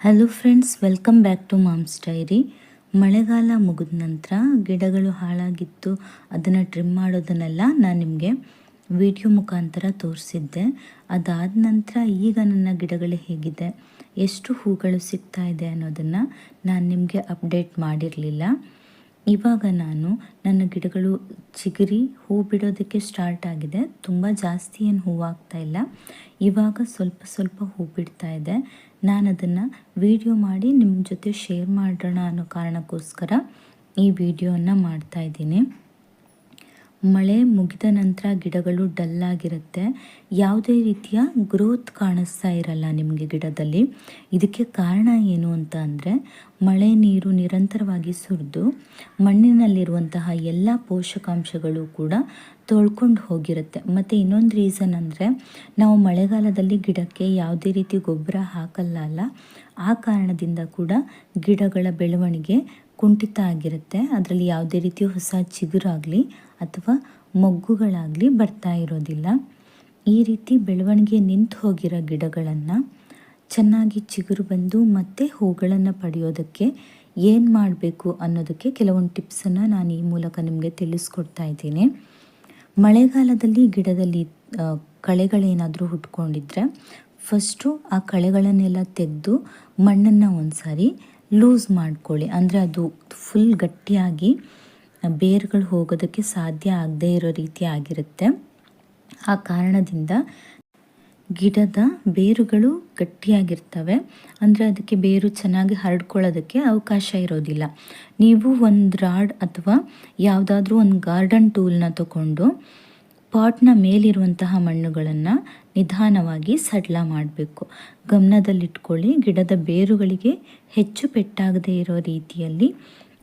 Hello friends welcome back to mom's diary ಮಳೆಗಾಲ ಮುಗಿದ ನಂತರ ಗಿಡಗಳು ಹಾಳಾಗಿತ್ತು, ಅದನ್ನು ಟ್ರಿಮ್ ಮಾಡೋದನ್ನೆಲ್ಲ ನಾನು ನಿಮಗೆ ವಿಡಿಯೋ ಮುಖಾಂತರ ತೋರಿಸಿದ್ದೆ. ಅದಾದ ನಂತರ ಈಗ ನನ್ನ ಗಿಡಗಳು ಹೇಗಿದೆ, ಎಷ್ಟು ಹೂಗಳು ಸಿಗ್ತಾ ಇದೆ ಅನ್ನೋದನ್ನು ನಾನು ನಿಮಗೆ ಅಪ್ಡೇಟ್ ಮಾಡಿರಲಿಲ್ಲ. ಇವಾಗ ನಾನು ನನ್ನ ಗಿಡಗಳು ಚಿಗುರಿ ಹೂ ಬಿಡೋದಕ್ಕೆ ಸ್ಟಾರ್ಟ್ ಆಗಿದೆ. ತುಂಬ ಜಾಸ್ತಿ ಏನು ಆಗ್ತಾ ಇಲ್ಲ. ಇವಾಗ ಸ್ವಲ್ಪ ಸ್ವಲ್ಪ ಹೂ ಬಿಡ್ತಾ ಇದೆ. ನಾನು ಅದನ್ನು ವಿಡಿಯೋ ಮಾಡಿ ನಿಮ್ಮ ಜೊತೆ ಶೇರ್ ಮಾಡೋಣ ಅನ್ನೋ ಕಾರಣಕ್ಕೋಸ್ಕರ ಈ ವಿಡಿಯೋನ ಮಾಡ್ತಾ ಇದ್ದೀನಿ. ಮಳೆ ಮುಗಿದ ನಂತರ ಗಿಡಗಳು ಡಲ್ಲಾಗಿರುತ್ತೆ. ಯಾವುದೇ ರೀತಿಯ ಗ್ರೋತ್ ಕಾಣಿಸ್ತಾ ಇರಲ್ಲ ನಿಮಗೆ ಗಿಡದಲ್ಲಿ. ಇದಕ್ಕೆ ಕಾರಣ ಏನು ಅಂತ ಅಂದರೆ, ಮಳೆ ನೀರು ನಿರಂತರವಾಗಿ ಸುರಿದು, ಮಣ್ಣಿನಲ್ಲಿರುವಂತಹ ಎಲ್ಲ ಪೋಷಕಾಂಶಗಳು ಕೂಡ ತೊಳ್ಕೊಂಡು ಹೋಗಿರುತ್ತೆ. ಮತ್ತು ಇನ್ನೊಂದು ರೀಸನ್ ಅಂದರೆ, ನಾವು ಮಳೆಗಾಲದಲ್ಲಿ ಗಿಡಕ್ಕೆ ಯಾವುದೇ ರೀತಿ ಗೊಬ್ಬರ ಹಾಕಲ್ಲ ಅಲ್ಲ, ಆ ಕಾರಣದಿಂದ ಕೂಡ ಗಿಡಗಳ ಬೆಳವಣಿಗೆ ಕುಂಠಿತ ಆಗಿರುತ್ತೆ. ಅದರಲ್ಲಿ ಯಾವುದೇ ರೀತಿ ಹೊಸ ಚಿಗುರಾಗಲಿ ಅಥವಾ ಮೊಗ್ಗುಗಳಾಗಲಿ ಬರ್ತಾ ಇರೋದಿಲ್ಲ. ಈ ರೀತಿ ಬೆಳವಣಿಗೆ ನಿಂತು ಹೋಗಿರೋ ಗಿಡಗಳನ್ನು ಚೆನ್ನಾಗಿ ಚಿಗುರು ಬಂದು ಮತ್ತೆ ಹೂಗಳನ್ನು ಪಡೆಯೋದಕ್ಕೆ ಏನು ಮಾಡಬೇಕು ಅನ್ನೋದಕ್ಕೆ ಕೆಲವೊಂದು ಟಿಪ್ಸನ್ನು ನಾನು ಈ ಮೂಲಕ ನಿಮಗೆ ತಿಳಿಸ್ಕೊಡ್ತಾ ಇದ್ದೀನಿ. ಮಳೆಗಾಲದಲ್ಲಿ ಗಿಡದಲ್ಲಿ ಕಳೆಗಳೇನಾದರೂ ಹುಟ್ಕೊಂಡಿದ್ರೆ ಫಸ್ಟು ಆ ಕಳೆಗಳನ್ನೆಲ್ಲ ತೆಗೆದು ಮಣ್ಣನ್ನು ಒಂದು ಸಾರಿ ಲೂಸ್ ಮಾಡ್ಕೊಳ್ಳಿ. ಅಂದರೆ ಅದು ಫುಲ್ ಗಟ್ಟಿಯಾಗಿ ಬೇರುಗಳು ಹೋಗೋದಕ್ಕೆ ಸಾಧ್ಯ ಆಗದೇ ಇರೋ ರೀತಿ ಆಗಿರುತ್ತೆ. ಆ ಕಾರಣದಿಂದ ಗಿಡದ ಬೇರುಗಳು ಗಟ್ಟಿಯಾಗಿರ್ತವೆ. ಅಂದರೆ ಅದಕ್ಕೆ ಬೇರು ಚೆನ್ನಾಗಿ ಹರಡ್ಕೊಳ್ಳೋದಕ್ಕೆ ಅವಕಾಶ ಇರೋದಿಲ್ಲ. ನೀವು ಒಂದು ರಾಡ್ ಅಥವಾ ಯಾವುದಾದ್ರೂ ಒಂದು ಗಾರ್ಡನ್ ಟೂಲ್ನ ತಗೊಂಡು ಪಾಟ್ನ ಮೇಲಿರುವಂತಹ ಮಣ್ಣುಗಳನ್ನು ನಿಧಾನವಾಗಿ ಸಡ್ಲ ಮಾಡಬೇಕು. ಗಮನದಲ್ಲಿಟ್ಕೊಳ್ಳಿ, ಗಿಡದ ಬೇರುಗಳಿಗೆ ಹೆಚ್ಚು ಪೆಟ್ಟಾಗದೇ ಇರೋ ರೀತಿಯಲ್ಲಿ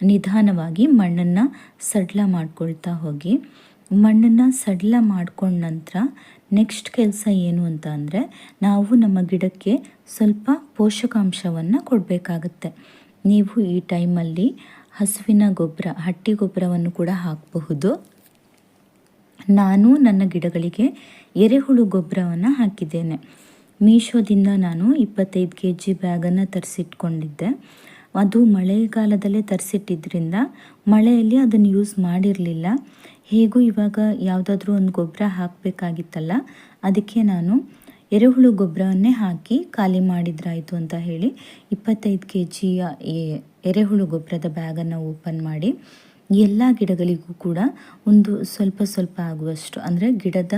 ನಿಧಾನವಾಗಿ ಮಣ್ಣನ್ನು ಸಡ್ಲ ಮಾಡ್ಕೊಳ್ತಾ ಹೋಗಿ. ಮಣ್ಣನ್ನು ಸಡ್ಲ ಮಾಡ್ಕೊಂಡ ನಂತರ ನೆಕ್ಸ್ಟ್ ಕೆಲಸ ಏನು ಅಂತ ಅಂದರೆ, ನಾವು ನಮ್ಮ ಗಿಡಕ್ಕೆ ಸ್ವಲ್ಪ ಪೋಷಕಾಂಶವನ್ನು ಕೊಡಬೇಕಾಗತ್ತೆ. ನೀವು ಈ ಟೈಮಲ್ಲಿ ಹಸುವಿನ ಗೊಬ್ಬರ, ಹಟ್ಟಿ ಗೊಬ್ಬರವನ್ನು ಕೂಡ ಹಾಕಬಹುದು. ನಾನು ನನ್ನ ಗಿಡಗಳಿಗೆ ಎರೆಹುಳು ಗೊಬ್ಬರವನ್ನು ಹಾಕಿದ್ದೇನೆ. ಮೀಶೋದಿಂದ ನಾನು ಇಪ್ಪತ್ತೈದು ಕೆ ಜಿ ಬ್ಯಾಗನ್ನು ತರಿಸಿಟ್ಕೊಂಡಿದ್ದೆ. ಅದು ಮಳೆಗಾಲದಲ್ಲೇ ತರಿಸಿಟ್ಟಿದ್ದರಿಂದ ಮಳೆಯಲ್ಲಿ ಅದನ್ನು ಯೂಸ್ ಮಾಡಿರಲಿಲ್ಲ. ಹೇಗೂ ಇವಾಗ ಯಾವುದಾದ್ರೂ ಒಂದು ಗೊಬ್ಬರ ಹಾಕಬೇಕಾಗಿತ್ತಲ್ಲ, ಅದಕ್ಕೆ ನಾನು ಎರೆಹುಳು ಗೊಬ್ಬರವನ್ನೇ ಹಾಕಿ ಖಾಲಿ ಮಾಡಿದ್ರಾಯಿತು ಅಂತ ಹೇಳಿ ಇಪ್ಪತ್ತೈದು ಕೆ ಜಿಯ ಎರೆಹುಳು ಗೊಬ್ಬರದ ಬ್ಯಾಗನ್ನು ಓಪನ್ ಮಾಡಿ ಎಲ್ಲ ಗಿಡಗಳಿಗೂ ಕೂಡ ಒಂದು ಸ್ವಲ್ಪ ಸ್ವಲ್ಪ ಆಗುವಷ್ಟು, ಅಂದರೆ ಗಿಡದ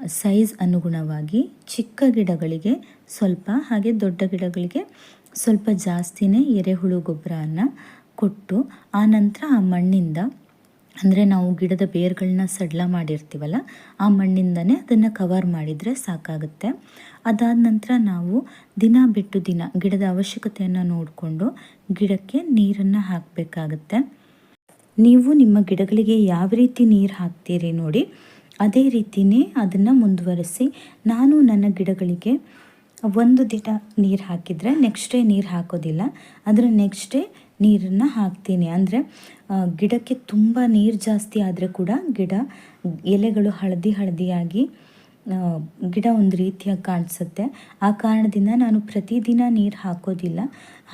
ಸೈಜ್ ಅನುಗುಣವಾಗಿ ಚಿಕ್ಕ ಗಿಡಗಳಿಗೆ ಸ್ವಲ್ಪ, ಹಾಗೆ ದೊಡ್ಡ ಗಿಡಗಳಿಗೆ ಸ್ವಲ್ಪ ಜಾಸ್ತಿನೇ ಎರೆಹುಳು ಗೊಬ್ಬರವನ್ನು ಕೊಟ್ಟು, ಆ ನಂತರ ಆ ಮಣ್ಣಿಂದ, ಅಂದರೆ ನಾವು ಗಿಡದ ಬೇರ್ಗಳನ್ನ ಸಡ್ಲ ಮಾಡಿರ್ತೀವಲ್ಲ, ಆ ಮಣ್ಣಿಂದನೇ ಅದನ್ನು ಕವರ್ ಮಾಡಿದರೆ ಸಾಕಾಗುತ್ತೆ. ಅದಾದ ನಂತರ ನಾವು ದಿನ ಬಿಟ್ಟು ದಿನ ಗಿಡದ ಅವಶ್ಯಕತೆಯನ್ನು ನೋಡಿಕೊಂಡು ಗಿಡಕ್ಕೆ ನೀರನ್ನು ಹಾಕಬೇಕಾಗತ್ತೆ. ನೀವು ನಿಮ್ಮ ಗಿಡಗಳಿಗೆ ಯಾವ ರೀತಿ ನೀರು ಹಾಕ್ತೀರಿ ನೋಡಿ, ಅದೇ ರೀತಿಯೇ ಅದನ್ನು ಮುಂದುವರಿಸಿ, ನಾನು ನನ್ನ ಗಿಡಗಳಿಗೆ ಒಂದು ದಿನ ನೀರು ಹಾಕಿದರೆ ನೆಕ್ಸ್ಟ್ ಡೇ ನೀರು ಹಾಕೋದಿಲ್ಲ. ಅದರ ನೆಕ್ಸ್ಟ್ ಡೇ ನೀರನ್ನು ಹಾಕ್ತೀನಿ. ಅಂದರೆ ಗಿಡಕ್ಕೆ ತುಂಬ ನೀರು ಜಾಸ್ತಿ ಆದರೆ ಕೂಡ ಗಿಡ ಎಲೆಗಳು ಹಳದಿ ಹಳದಿಯಾಗಿ ಗಿಡ ಒಂದು ರೀತಿಯಾಗಿ ಕಾಣಿಸುತ್ತೆ. ಆ ಕಾರಣದಿಂದ ನಾನು ಪ್ರತಿದಿನ ನೀರು ಹಾಕೋದಿಲ್ಲ.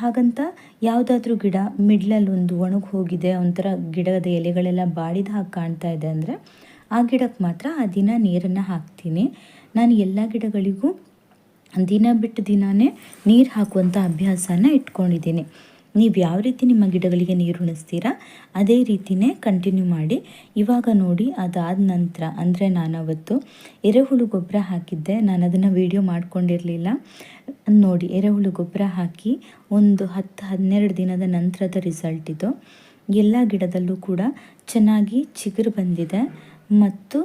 ಹಾಗಂತ ಯಾವುದಾದ್ರೂ ಗಿಡ ಮಿಡ್ಲಲ್ಲಿ ಒಂದು ಒಣಗಿ ಹೋಗಿದೆ, ಒಂಥರ ಗಿಡದ ಎಲೆಗಳೆಲ್ಲ ಬಾಡಿದ ಹಾಗೆ ಕಾಣ್ತಾ ಇದೆ ಅಂದರೆ ಆ ಗಿಡಕ್ಕೆ ಮಾತ್ರ ಆ ದಿನ ನೀರನ್ನು ಹಾಕ್ತೀನಿ. ನಾನು ಎಲ್ಲ ಗಿಡಗಳಿಗೂ ದಿನ ಬಿಟ್ಟು ದಿನವೇ ನೀರು ಹಾಕುವಂಥ ಅಭ್ಯಾಸನ ಇಟ್ಕೊಂಡಿದ್ದೀನಿ. ನೀವು ಯಾವ ರೀತಿ ನಿಮ್ಮ ಗಿಡಗಳಿಗೆ ನೀರು ಉಣಿಸ್ತೀರಾ, ಅದೇ ರೀತಿಯೇ ಕಂಟಿನ್ಯೂ ಮಾಡಿ. ಇವಾಗ ನೋಡಿ ಅದಾದ ನಂತರ, ಅಂದರೆ ನಾನು ಅವತ್ತು ಎರೆಹುಳು ಗೊಬ್ಬರ ಹಾಕಿದ್ದೆ. ನಾನು ಅದನ್ನು ವೀಡಿಯೋ ಮಾಡಿಕೊಂಡಿರಲಿಲ್ಲ. ನೋಡಿ, ಎರೆಹುಳು ಗೊಬ್ಬರ ಹಾಕಿ ಒಂದು ಹತ್ತು ಹನ್ನೆರಡು ದಿನದ ನಂತರದ ರಿಸಲ್ಟ್ ಇದು. ಎಲ್ಲ ಗಿಡದಲ್ಲೂ ಕೂಡ ಚೆನ್ನಾಗಿ ಚಿಗುರು ಬಂದಿದೆ. ಮತ್ತು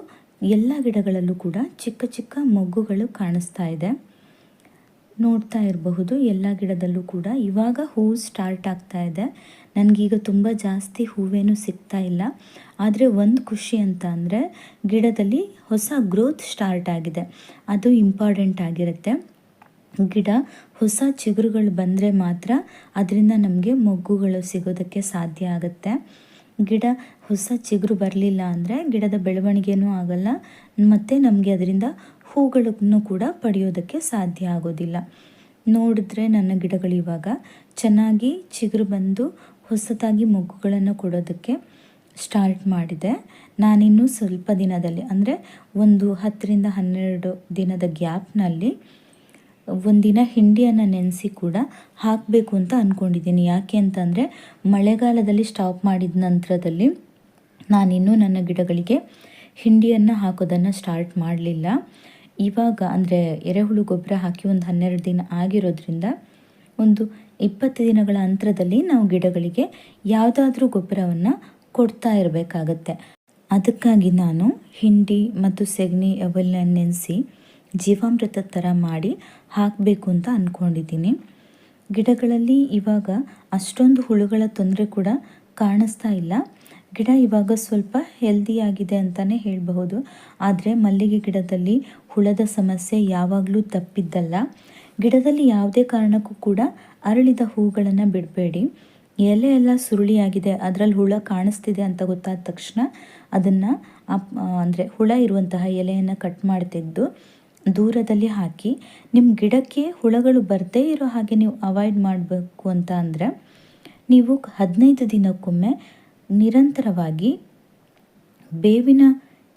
ಎಲ್ಲ ಗಿಡಗಳಲ್ಲೂ ಕೂಡ ಚಿಕ್ಕ ಚಿಕ್ಕ ಮೊಗ್ಗುಗಳು ಕಾಣಿಸ್ತಾ ಇದೆ. ನೋಡ್ತಾ ಇರಬಹುದು. ಎಲ್ಲ ಗಿಡದಲ್ಲೂ ಕೂಡ. ಇವಾಗ ಹೂ ಸ್ಟಾರ್ಟ್ ಆಗ್ತಾ ಇದೆ. ನನಗೀಗ ತುಂಬ ಜಾಸ್ತಿ ಹೂವೇನು ಸಿಗ್ತಾ ಇಲ್ಲ. ಆದರೆ ಒಂದು ಖುಷಿ ಅಂತ ಅಂದರೆ ಗಿಡದಲ್ಲಿ ಹೊಸ ಗ್ರೋತ್ ಸ್ಟಾರ್ಟ್ ಆಗಿದೆ. ಅದು ಇಂಪಾರ್ಟೆಂಟ್ ಆಗಿರುತ್ತೆ. ಗಿಡ ಹೊಸ ಚಿಗುರುಗಳು ಬಂದರೆ ಮಾತ್ರ ಅದರಿಂದ ನಮಗೆ ಮೊಗ್ಗುಗಳು ಸಿಗೋದಕ್ಕೆ ಸಾಧ್ಯ ಆಗುತ್ತೆ. ಗಿಡ ಹೊಸ ಚಿಗುರು ಬರಲಿಲ್ಲ ಅಂದರೆ ಗಿಡದ ಬೆಳವಣಿಗೆನೂ ಆಗಲ್ಲ. ಮತ್ತು ನಮಗೆ ಅದರಿಂದ ಹೂಗಳನ್ನು ಕೂಡ ಪಡೆಯೋದಕ್ಕೆ ಸಾಧ್ಯ ಆಗೋದಿಲ್ಲ. ನೋಡಿದ್ರೆ ನನ್ನ ಗಿಡಗಳು ಇವಾಗ ಚೆನ್ನಾಗಿ ಚಿಗುರು ಬಂದು ಹೊಸತಾಗಿ ಮೊಗ್ಗುಗಳನ್ನು ಕೊಡೋದಕ್ಕೆ ಸ್ಟಾರ್ಟ್ ಮಾಡಿದೆ. ನಾನಿನ್ನೂ ಸ್ವಲ್ಪ ದಿನದಲ್ಲಿ, ಅಂದರೆ ಒಂದು ಹತ್ತರಿಂದ ಹನ್ನೆರಡು ದಿನದ ಗ್ಯಾಪ್ನಲ್ಲಿ ಒಂದಿನ ಹಿಂಡಿಯನ್ನು ನೆನೆಸಿ ಕೂಡ ಹಾಕಬೇಕು ಅಂತ ಅಂದ್ಕೊಂಡಿದ್ದೀನಿ ಯಾಕೆ ಅಂತಂದರೆ ಮಳೆಗಾಲದಲ್ಲಿ ಸ್ಟಾಪ್ ಮಾಡಿದ ನಂತರದಲ್ಲಿ ನಾನಿನ್ನೂ ನನ್ನ ಗಿಡಗಳಿಗೆ ಹಿಂಡಿಯನ್ನು ಹಾಕೋದನ್ನು ಸ್ಟಾರ್ಟ್ ಮಾಡಲಿಲ್ಲ. ಇವಾಗ ಅಂದರೆ ಎರೆಹುಳು ಗೊಬ್ಬರ ಹಾಕಿ ಒಂದು ಹನ್ನೆರಡು ದಿನ ಆಗಿರೋದ್ರಿಂದ ಒಂದು ಇಪ್ಪತ್ತು ದಿನಗಳ ಅಂತರದಲ್ಲಿ ನಾವು ಗಿಡಗಳಿಗೆ ಯಾವುದಾದ್ರೂ ಗೊಬ್ಬರವನ್ನು ಕೊಡ್ತಾ ಇರಬೇಕಾಗತ್ತೆ. ಅದಕ್ಕಾಗಿ ನಾನು ಹಿಂಡಿ ಮತ್ತು ಸೆಗಣಿ ಅವೆಲ್ಲ ನೆನೆಸಿ ಜೀವಾಮೃತ ಥರ ಮಾಡಿ ಹಾಕಬೇಕು ಅಂತ ಅಂದ್ಕೊಂಡಿದ್ದೀನಿ ಗಿಡಗಳಲ್ಲಿ ಇವಾಗ ಅಷ್ಟೊಂದು ಹುಳುಗಳ ತೊಂದರೆ ಕೂಡ ಕಾಣಿಸ್ತಾ ಇಲ್ಲ. ಗಿಡ ಇವಾಗ ಸ್ವಲ್ಪ ಹೆಲ್ದಿಯಾಗಿದೆ ಅಂತಲೇ ಹೇಳಬಹುದು. ಆದರೆ ಮಲ್ಲಿಗೆ ಗಿಡದಲ್ಲಿ ಹುಳದ ಸಮಸ್ಯೆ ಯಾವಾಗಲೂ ತಪ್ಪಿದ್ದಲ್ಲ. ಗಿಡದಲ್ಲಿ ಯಾವುದೇ ಕಾರಣಕ್ಕೂ ಕೂಡ ಅರಳಿದ ಹೂಗಳನ್ನು ಬಿಡಬೇಡಿ. ಎಲೆ ಎಲ್ಲ ಸುರುಳಿಯಾಗಿದೆ, ಅದರಲ್ಲಿ ಹುಳ ಕಾಣಿಸ್ತಿದೆ ಅಂತ ಗೊತ್ತಾದ ತಕ್ಷಣ ಅದನ್ನು ಅಂದರೆ ಹುಳ ಇರುವಂತಹ ಎಲೆಯನ್ನು ಕಟ್ ಮಾಡಿ ತೆಗೆದು ದೂರದಲ್ಲಿ ಹಾಕಿ ನಿಮ್ಮ ಗಿಡಕ್ಕೆ ಹುಳಗಳು ಬರದೇ ಇರೋ ಹಾಗೆ ನೀವು ಅವಾಯ್ಡ್ ಮಾಡಬೇಕು ಅಂತ ಅಂದರೆ ನೀವು ಹದಿನೈದು ದಿನಕ್ಕೊಮ್ಮೆ ನಿರಂತರವಾಗಿ ಬೇವಿನ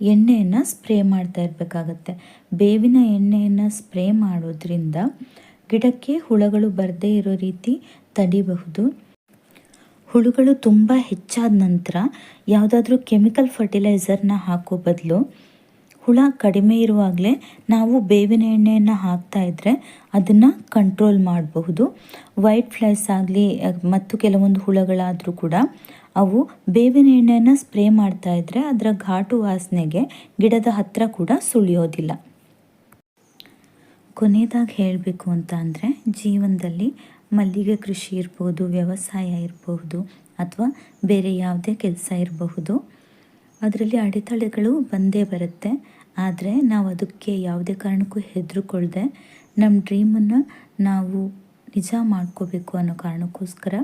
ಎಣ್ಣೆಯನ್ನು ಸ್ಪ್ರೇ ಮಾಡ್ತಾ ಇರಬೇಕಾಗತ್ತೆ. ಬೇವಿನ ಎಣ್ಣೆಯನ್ನು ಸ್ಪ್ರೇ ಮಾಡೋದ್ರಿಂದ ಗಿಡಕ್ಕೆ ಹುಳಗಳು ಬರದೇ ಇರೋ ರೀತಿ ತಡಿಬಹುದು. ಹುಳುಗಳು ತುಂಬ ಹೆಚ್ಚಾದ ನಂತರ ಯಾವುದಾದ್ರೂ ಕೆಮಿಕಲ್ ಫರ್ಟಿಲೈಸರ್ನ ಹಾಕೋ ಬದಲು ಹುಳ ಕಡಿಮೆ ಇರುವಾಗಲೇ ನಾವು ಬೇವಿನ ಎಣ್ಣೆಯನ್ನು ಹಾಕ್ತಾ ಇದ್ದರೆ ಅದನ್ನು ಕಂಟ್ರೋಲ್ ಮಾಡಬಹುದು. ವೈಟ್ ಫ್ಲೈಸ್ ಆಗಲಿ ಮತ್ತು ಕೆಲವೊಂದು ಹುಳಗಳಾದರೂ ಕೂಡ ಅವು ಬೇವಿನ ಎಣ್ಣೆಯನ್ನು ಸ್ಪ್ರೇ ಮಾಡ್ತಾ ಇದ್ದರೆ ಅದರ ಘಾಟು ವಾಸನೆಗೆ ಗಿಡದ ಹತ್ತಿರ ಕೂಡ ಸುಳಿಯೋದಿಲ್ಲ. ಕೊನೆಯದಾಗಿ ಹೇಳಬೇಕು ಅಂತ ಅಂದರೆ ಜೀವನದಲ್ಲಿ ಮಲ್ಲಿಗೆ ಕೃಷಿ ಇರ್ಬೋದು, ವ್ಯವಸಾಯ ಇರಬಹುದು ಅಥವಾ ಬೇರೆ ಯಾವುದೇ ಕೆಲಸ ಇರಬಹುದು, ಅದರಲ್ಲಿ ಅಡೆತಡೆಗಳು ಬಂದೇ ಬರುತ್ತೆ. ಆದರೆ ನಾವು ಅದಕ್ಕೆ ಯಾವುದೇ ಕಾರಣಕ್ಕೂ ಹೆದರ್ಕೊಳ್ದೆ ನಮ್ಮ ಡ್ರೀಮನ್ನು ನಾವು ನಿಜ ಮಾಡ್ಕೋಬೇಕು ಅನ್ನೋ ಕಾರಣಕ್ಕೋಸ್ಕರ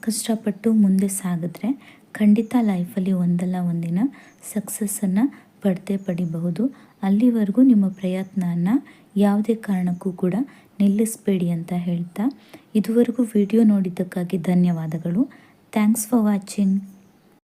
ಕಷ್ಟಪಟ್ಟು ಮುಂದೆ ಸಾಗಿದ್ರೆ ಖಂಡಿತ ಲೈಫಲ್ಲಿ ಒಂದಲ್ಲ ಒಂದಿನ ಸಕ್ಸಸ್ಸನ್ನು ಪಡೆದೇ ಪಡಿಬಹುದು. ಅಲ್ಲಿವರೆಗೂ ನಿಮ್ಮ ಪ್ರಯತ್ನನ ಯಾವುದೇ ಕಾರಣಕ್ಕೂ ಕೂಡ ನಿಲ್ಲಿಸಬೇಡಿ ಅಂತ ಹೇಳ್ತಾ ಇದುವರೆಗೂ ವಿಡಿಯೋ ನೋಡಿದ್ದಕ್ಕಾಗಿ ಧನ್ಯವಾದಗಳು. Thanks for watching